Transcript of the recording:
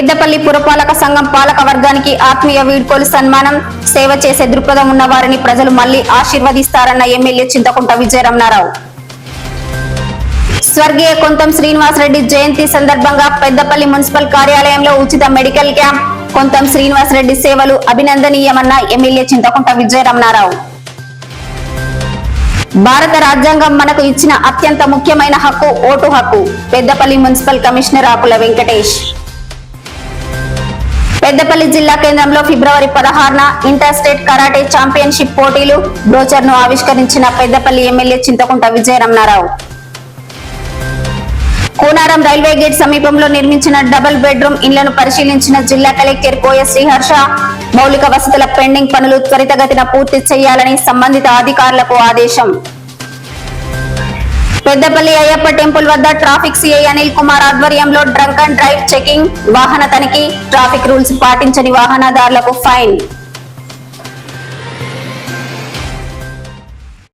పెద్దపల్లి పురపాలక సంఘం పాలక వర్గానికి ఆత్మీయ వీడ్కోలు సన్మానం సేవ చేసే దృక్పథం ఉన్న వారిని ప్రజలు మళ్ళీ ఆశీర్వదిస్తారన్న ఎమ్మెల్యే చింతకుంట విజయరమణారావు. స్వర్గీయ కొంతం శ్రీనివాసరెడ్డి జయంతి సందర్భంగా పెద్దపల్లి మున్సిపల్ కార్యాలయంలో ఉచిత మెడికల్ క్యాంప్ కొంతం శ్రీనివాసరెడ్డి సేవలు అభినందనీయమన్న ఎమ్మెల్యే చింతకుంట విజయరమణారావు. భారత రాజ్యాంగం మనకు ఇచ్చిన అత్యంత ముఖ్యమైన హక్కు ఓటు హక్కు పెద్దపల్లి మున్సిపల్ కమిషనర్ ఆకుల వెంకటేష్. పెద్దపల్లి జిల్లా కేంద్రంలో ఫిబ్రవరి పదహారున ఇంటర్ స్టేట్ కరాటే ఛాంపియన్షిప్ పోటీలు బ్రోచర్ను ఆవిష్కరించిన Peddapalli MLA Chinthakunta Vijayaramanarao. Koonaram railway gate సమీపంలో నిర్మించిన డబుల్ బెడ్రూమ్ ఇళ్ళను పరిశీలించిన జిల్లా కలెక్టర్ కోయ శ్రీహర్ష మౌలిక వసతుల పెండింగ్ పనులు త్వరితగతిన పూర్తి చేయాలని సంబంధిత అధికారులకు ఆదేశం. పెద్దపల్లి అయ్యప్ప టెంపుల్ వద్ద ట్రాఫిక్ సిఐ అనిల్ కుమార్ ఆధ్వర్యంలో డ్రంక్ అండ్ డ్రైవ్ చెకింగ్ వాహన తనిఖీ ట్రాఫిక్ రూల్స్ పాటించని వాహనదారులకు ఫైన్.